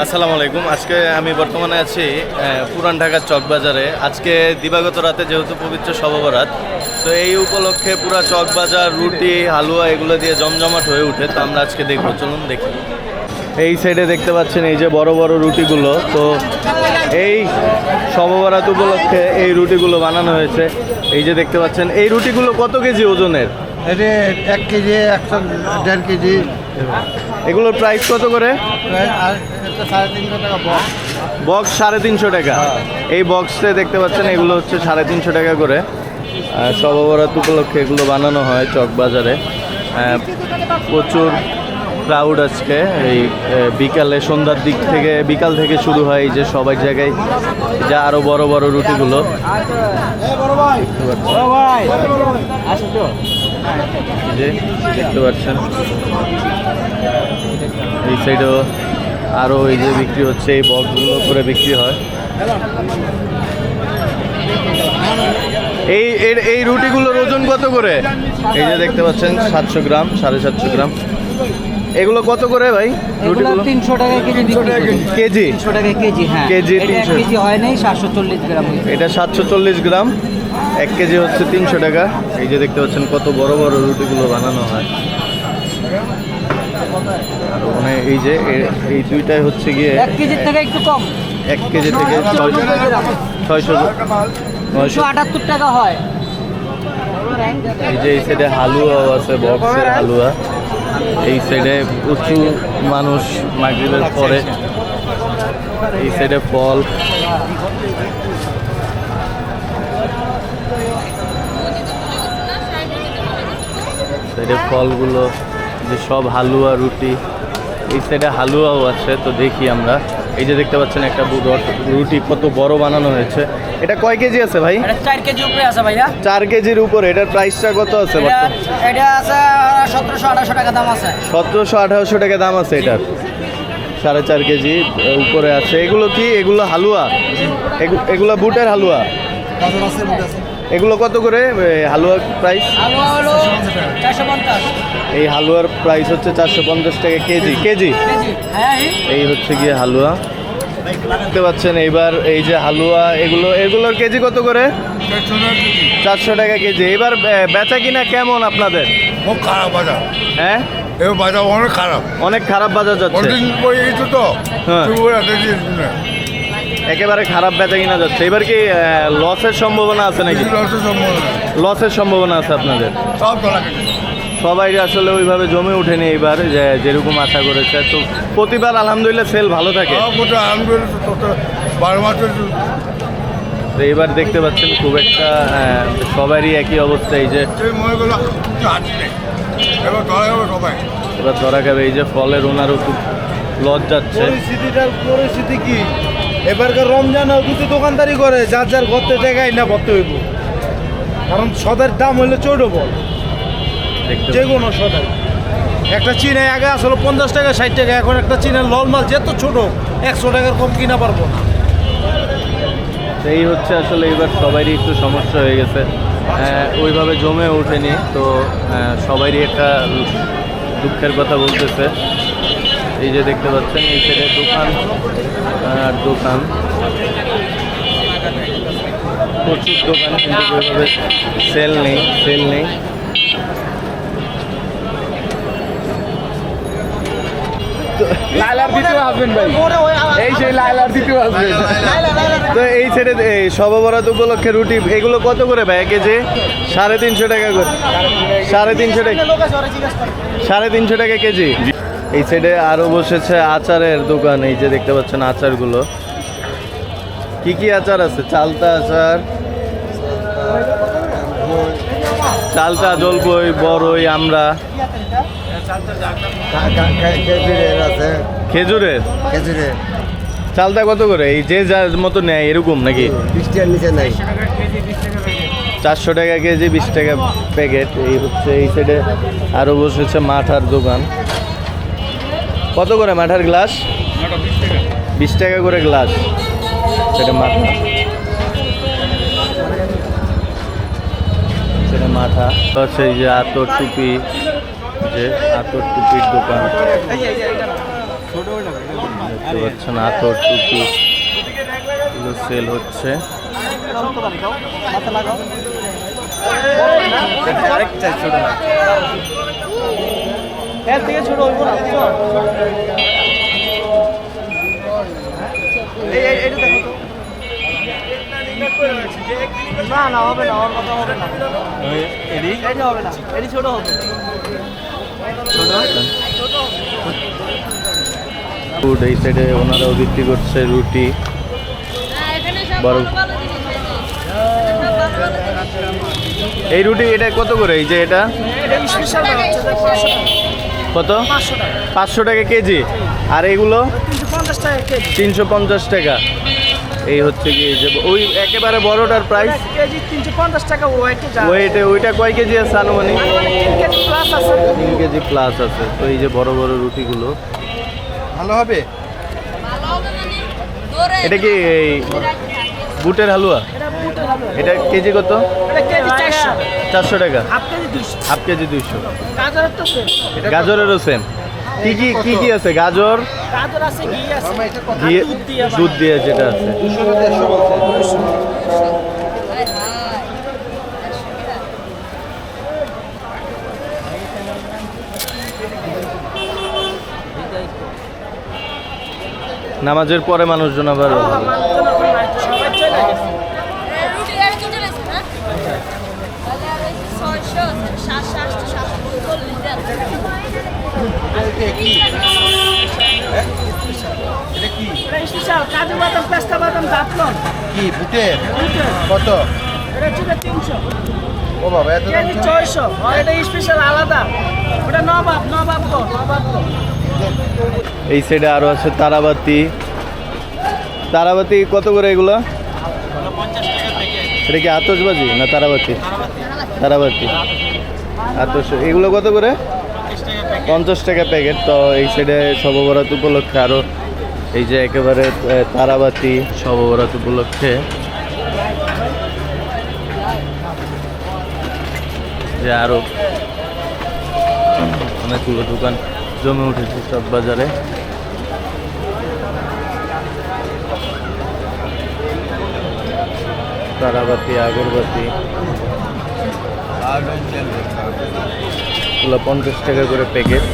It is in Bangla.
আসসালামু আলাইকুম। আজকে আমি বর্তমানে আছি পুরান ঢাকার চকবাজারে। আজকে দিবাগত রাতে যেহেতু পবিত্র সববরাত তো এই উপলক্ষে পুরা চকবাজার, রুটি, হালুয়া এগুলো দিয়ে জমজমাট হয়ে উঠে, তো আমরা আজকে দেখব। চলুন দেখি। এই সাইডে দেখতে পাচ্ছেন এই যে বড় বড় রুটিগুলো, তো এই সববরাত উপলক্ষে এই রুটিগুলো বানানো হয়েছে। এই যে দেখতে পাচ্ছেন, এই রুটিগুলো কত কেজি ওজনের? এক কেজি, একশো দেড় কেজি। এগুলোর প্রাইস কত করে? বক্স সাড়ে তিনশো টাকা এই বক্সে দেখতে পাচ্ছেন এগুলো হচ্ছে সাড়ে তিনশো টাকা করে। আর সববরাত উপলক্ষে এগুলো বানানো হয় চক বাজারে। প্রচুর ক্রাউড আজকে। এই বিকালে সন্ধ্যার দিক থেকে বিকাল থেকে শুরু হয় এই যে সবাই জায়গায় যা আরও বড় বড় রুটিগুলো। যে দেখতে পাচ্ছেন। এই সাইডেও আরও এই যে বিক্রি হচ্ছে এই বক্সগুলো করে বিক্রি হয়। এই এর- এই রুটিগুলোর ওজন কত করে? এই যে দেখতে পাচ্ছেন সাতশো গ্রাম সাড়ে সাতশো গ্রাম। এগুলো কত করে ভাই রুটিগুলো? তিনশো টাকা কেজি কেজি? তিনশো টাকা কেজি হ্যাঁ। কেজি এটা 300 কেজি হয় নাই সাতশো চল্লিশ গ্রাম এটা সাতশো চল্লিশ গ্রাম। এক কেজি হচ্ছে তিনশো টাকা। এই যে দেখতে পাচ্ছেন কত বড় বড় রুটিগুলো বানানো হয়। আর ওখানে এই যে এই দুইটাই হচ্ছে গিয়ে এক কেজির থেকে একটু কম। এক কেজি থেকে ছয়শো ছয়শো নয়শো আটাত্তর টাকা হয়। এই যে এই সাইডে হালুয়াও আছে বক্সের হালুয়া। এই সাইডে প্রচুর মানুষ মাগরিবের পরে। এই সাইডে ফল। সাইডে ফলগুলো যে সব হালুয়া রুটি এই সাইডে হালুয়াও আছে তো দেখি আমরা। এই যে দেখতে পাচ্ছেন একটা রট- রুটি কত বড় বানানো হয়েছে। এটা কয় কেজি আছে ভাই? চার কেজি উপরে আছে ভাইয়া। চার কেজির উপরে এটার প্রাইসটা কত আছে এটা আছে সতেরোশো আঠাশো টাকা দাম আছে। সতেরোশো আঠারোশো টাকা দাম আছে এটার। সাড়ে চার কেজি উপরে আছে। এগুলো কি? এগুলো হালুয়া? এগুলো বুটের হালুয়া? এগুলো কত করে হালুয়ার প্রাইস এই হালুয়ার প্রাইস হচ্ছে চারশো পঞ্চাশ টাকা কেজি। কেজি। কেজি? হ্যাঁ এই হচ্ছে গিয়ে হালুয়া। দেখতে পাচ্ছেন এইবার এই যে হালুয়া এগুলো এগুলোর কেজি কত করে? চারশো টাকা কেজি। এবার বেচা কিনা কেমন আপনাদের? খুব খারাপ বাজার। হ্যাঁ? বাজার অনেক খারাপ। অনেক খারাপ বাজার যাচ্ছে। তো। একেবারে খারাপ বেচা কিনা যাচ্ছে। এবার কি লসের সম্ভাবনা আছে নাকি? লসের সম্ভাবনা লসের সম্ভাবনা আছে আপনাদের? সব সবাই আসলে ওইভাবে জমে ওঠেনি এবার যে যেরকম আশা করেছে। তো প্রতিবার আলহামদুলিল্লাহ সেল ভালো থাকে। তো এবার দেখতে পাচ্ছেন খুব একটা সবারই একই অবস্থা এই যে এবার ধরা এবার খাবে এই যে ফলের ওনারও খুব লজ যাচ্ছে পরিস্থিতিটার পরিস্থিতি কি? এবারকার রমজানে দুটো দোকানদারি করে যার যার ঘরতে জায়গায় না ভরতে হইব। কারণ সদের দাম হইলে চৌড বল। যে কোনো সদাই। একটা চিনে আগে আসলে পঞ্চাশ টাকা ষাট টাকা এখন একটা চিনের লল মাল যেত ছোট একশো টাকার কম কিনা পারব না। এই হচ্ছে আসলে এবার সবারই একটু সমস্যা হয়ে গেছে। আহ, ওইভাবে জমে ওঠেনি তো সবারই একটা দুঃখের কথা বলতেছে। এই যে দেখতে পাচ্ছেন এই সাইডে দোকান আর দোকান। প্রচুর দোকান কিন্তু ওইভাবে সেল নেই সেল নেই। লাইলার ভাই। এই সেই লাইলার দ্বিতীয় হাজবেন্ড তো এই ছেড়ে সববরাত উপলক্ষে রুটি এগুলো কত করে ভাই কেজি? সাড়ে তিনশো টাকা করে। সাড়ে তিনশো টাকা সাড়ে তিনশো টাকা কেজি। এই সাইডে আরও বসেছে আচারের দোকান এই যে দেখতে পাচ্ছেন আচারগুলো। কি কি আচার আছে? চালতা আচার চালতা জলপই বড়ই আমরা। খেজুরের খেজুরের? খেজুরের। চালতা কত করে? এই যে যার মতো নেয় এরকম নাকি? বৃষ্টির নিচে নাই। চারশো টাকা কেজি বিশ টাকা প্যাকেট। এই হচ্ছে এই সাইডে আরও বসেছে মাঠার দোকান। কত করে মাঠার গ্লাস? বিশ টাকা করে গ্লাস। সেটা মাথা। সেটা মাথা। এই যে আতর টুপি, যে আতর টুপির দোকান। দেখতে পাচ্ছেন আতর টুপি। সেল হচ্ছে। এর থেকে ছোট হইব না বুঝছ? না না হবে না ওর কথা হবে না। এটা হবে না এটি ছোট হবে। ফুড এই সাইডে ওনারাও বিক্রি করছে রুটি। এই রুটি এটা কত করে? এই যে এটা? এটা স্পেশাল কত? পাঁচশো টাকা। কেজি? আর এগুলো? তিনশো পঞ্চাশ টাকা তিনশো পঞ্চাশ টাকা। এই হচ্ছে কি যে ওই একেবারে বড়টার প্রাইস কেজি তিনশো পঞ্চাশ টাকা ওয়েটে যায় ওইটা ওইটা কয় কেজি আছে আনুমানিক? মানে তিন কেজি প্লাস আছে। তিন কেজি প্লাস আছে। তো এই যে বড় বড় রুটিগুলো। ভালো হবে? ভালো হবে মানে এটা কি এই বুটের হালুয়া? এটা বুটের হবে এটা কেজি কত? এটা কেজি চারশো টাকা। হাফ কেজি দুইশো। গাজরেরও সেম কি কি কি কি আছে? গাজর? গাজর আছে ঘি আছে। দুধ দিয়ে যেটা আছে। হায় হায় নামাজের পরে মানুষজন আবার মানুষজন এখন নাই তো, সবাই চলে গেছে রুটি আর কি চলেছে না তাহলে আর এই ছয়শো সাতশো আটশো সাতশো চল্লিশ দেন এটা স্পেশাল কাজু বাদাম পেস্তা বাদাম জাফলন কি বুটের কত? ও বাবা এত দাম ছয়শো। এটা স্পেশাল আলাদা। ওটা নবাব নবাব নবাব এই সাইডে আরও আছে তারাবাতি। তারাবাতি কত করে এগুলো? এটা কি আতসবাজি না তারাবাতি? তারাবাতি। আতস এগুলো কত করে? পঞ্চাশ টাকা প্যাকেট তো এই সাইডে সববরাত উপলক্ষে আরও এই যে একেবারে তারাবাতি সববরাত উপলক্ষে। যে আরও অনেকগুলো দোকান জমে উঠেছে চক বাজারে। তারাবাতি, আগরবাতি। পঞ্চাশ টাকা করে প্যাকেট।